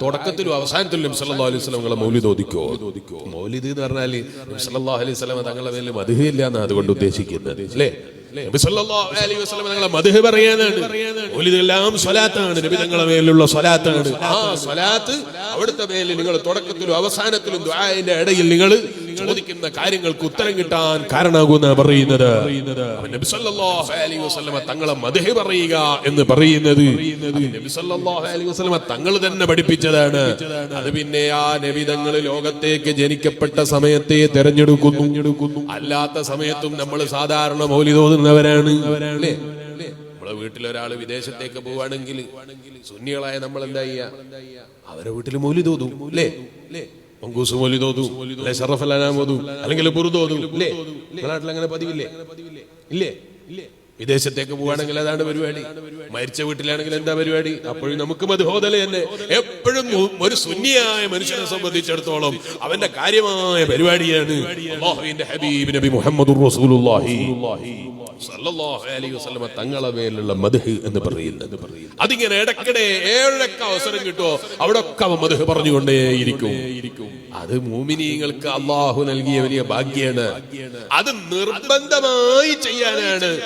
തുടക്കത്തിലും അവസാനത്തിലും അലൈഹി മൗലിദ് ഓദിക്കോ മൗലിദ് എന്ന് പറഞ്ഞാൽ അലൈഹി വസല്ലം തങ്ങളുടെ പേരിൽ മധുഹില്ല എന്നാണ് അതുകൊണ്ട് ഉദ്ദേശിക്കുന്നത്. അല്ലേ? അലൈഹി വസല്ലം തങ്ങളെ മൗലിദ് എല്ലാം സ്വലാത്താണ്. നബി തങ്ങളുടെ മേലുള്ള സ്വലാത്താണ്. ആ സ്വലാത്ത് അവിടുത്തെ മേലിൽ നിങ്ങൾ തുടക്കത്തിലും അവസാനത്തിലും ദുആയിന്റെ ഇടയിൽ നിങ്ങൾ ചോദിക്കുന്ന കാര്യങ്ങൾക്ക് ഉത്തരം കിട്ടാൻ കാരണമാകുന്ന പറയുന്നത്. നബി സല്ലല്ലാഹു അലൈഹി വസല്ലമ തങ്ങളെ മദഹ് പറയുക എന്ന് പറയുന്നത്. നബി സല്ലല്ലാഹു അലൈഹി വസല്ലമ തങ്ങൾ തന്നെ പഠിപ്പിച്ചതാണ്. അത് പിന്നെ ആ നബി തങ്ങൾ ലോകത്തേക്ക് ജനിക്കപ്പെട്ട സമയത്തെ തെരഞ്ഞെടുക്കുന്നു. അല്ലാത്ത സമയത്തും നമ്മൾ സാധാരണ മൗലി തോന്നുന്നവരാണ്. അല്ലേ? നമ്മളെ വീട്ടിൽ ഒരാൾ വിദേശത്തേക്ക് പോവാണെങ്കിൽ സുന്നികളായ നമ്മൾ എന്താ ചെയ്യാ അവരെ വീട്ടിൽ മൗലി തോന്നും. അല്ലേ? മങ്കൂസ് മൗലി തോതു. അല്ലെ ഷറഫ് അലാം തോതു അല്ലെങ്കിൽ ബുറുദ് തോതു. അല്ലേ നാട്ടിൽ അങ്ങനെ പതിവില്ലേ? ഇല്ലേ? ഇല്ലേ വിദേശത്തേക്ക് പോവാണെങ്കിൽ അതാണ് പരിപാടി. മരിച്ച വീട്ടിലാണെങ്കിൽ എന്താ പരിപാടി? അപ്പോഴും നമുക്ക് മധുഹോദല തന്നെ. എപ്പോഴും ഒരു സുന്നിയായ മനുഷ്യനെ സംബന്ധിച്ചിടത്തോളം അവന്റെ കാര്യമായ പരിപാടിയാണ് ഹബീബ് നബി മുഹമ്മദ് റസൂലുള്ളാഹി. അലൈഹി വസല്ലമ തങ്ങളെ മേലുള്ള മദ്ഹ് എന്ന് പറയുന്നത്. അതിങ്ങനെ ഇടക്കിടെ ഏഴൊക്കെ അവസരം കിട്ടുമോ അവിടെ ഒക്കെ മധു പറഞ്ഞുകൊണ്ടേയിരിക്കും. അത് മൂമിനീങ്ങൾക്ക് അള്ളാഹു നൽകിയ വലിയ ഭാഗ്യാണ്. അത് നിർബന്ധമായി ചെയ്യാനാണ്.